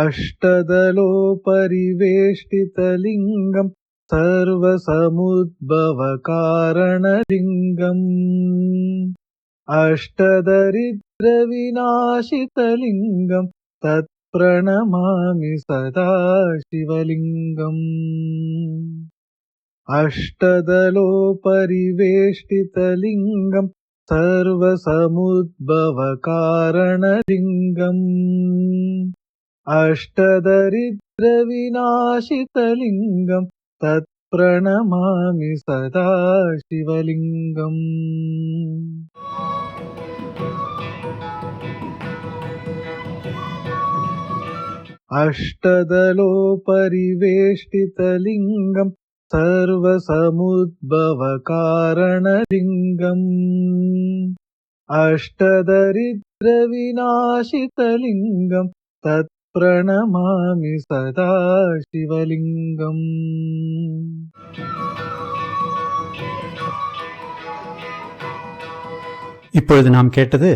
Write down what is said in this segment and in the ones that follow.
अष्टदलोपरिवेष्टितलिङ्गम् सर्वसमुद्भवकारणलिङ्गम् अष्टदरिद्रविनाशितलिङ्गम् तत्प्रणमामि सदा शिवलिङ्गम् अष्टदलोपरिवेष्टितलिङ्गम् सर्वसमुद्भवकारणलिङ्गम् अष्टदरिद्रविनाशितलिङ्गम् तत्प्रणमामि सदा शिवलिङ्गम् अष्टदलोपरिवेष्टितलिङ्गम् सर्वसमुद्भवकारणलिङ्गम् अष्टदरिद्रविनाशितलिङ्गम् तत्प्रणमामि सदा शिवलिङ्गम् இப்பொழுது நாம் கேட்டது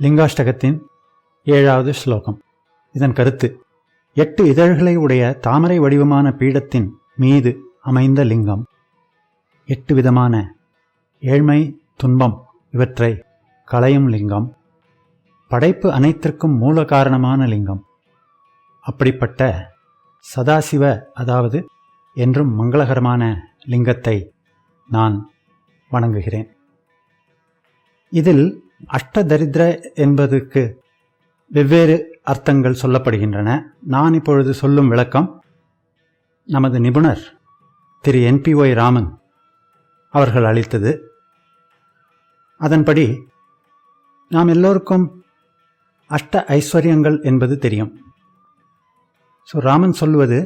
லிங்காஷ்டகத்தின் ஏழாவது ஸ்லோகம் இதன் கருத்து எட்டு இதழ்களை உடைய தாமரை வடிவமான பீடத்தின் மீது அமைந்த லிங்கம் எட்டு விதமான ஏழ்மை துன்பம் இவற்றை களையும் லிங்கம் படைப்பு அனைத்திற்கும் மூல காரணமான லிங்கம் அப்படிப்பட்ட சதாசிவ அதாவது என்றும் மங்களகரமான லிங்கத்தை நான் வணங்குகிறேன். இதில் அஷ்டதரித்திர என்பதற்கு வெவ்வேறு அர்த்தங்கள் சொல்லப்படுகின்றன. நான் இப்பொழுது சொல்லும் விளக்கம் நமது நிபுணர் திரு என்பிஒய் ராமன் அவர்கள் அளித்தது. அதன்படி நாம் எல்லோருக்கும் அஷ்ட ஐஸ்வர்யங்கள் என்பது தெரியும். ஸோ ராமன் சொல்வது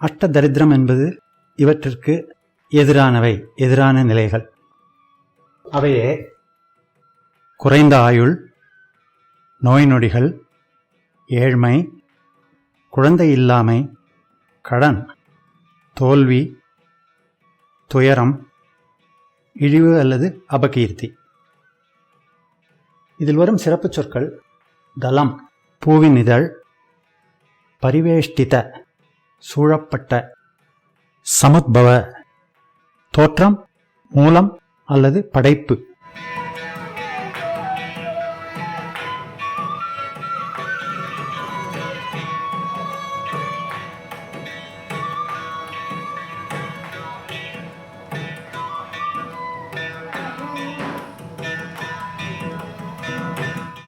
அஷ்ட தரித்திரம் என்பது இவற்றிற்கு எதிரானவை எதிரான நிலைகள். அவையே குறைந்த ஆயுள் நோய் நொடிகள் ஏழ்மை குழந்தை இல்லாமை கடன் தோல்வி துயரம் இழிவு அல்லது அபகீர்த்தி. இதில் வரும் சிறப்புச் சொற்கள் தலம் பூவின் இதழ் பரிவேஷ்டித சூழப்பட்ட சமத்பவ தோற்றம் மூலம் அல்லது படைப்பு.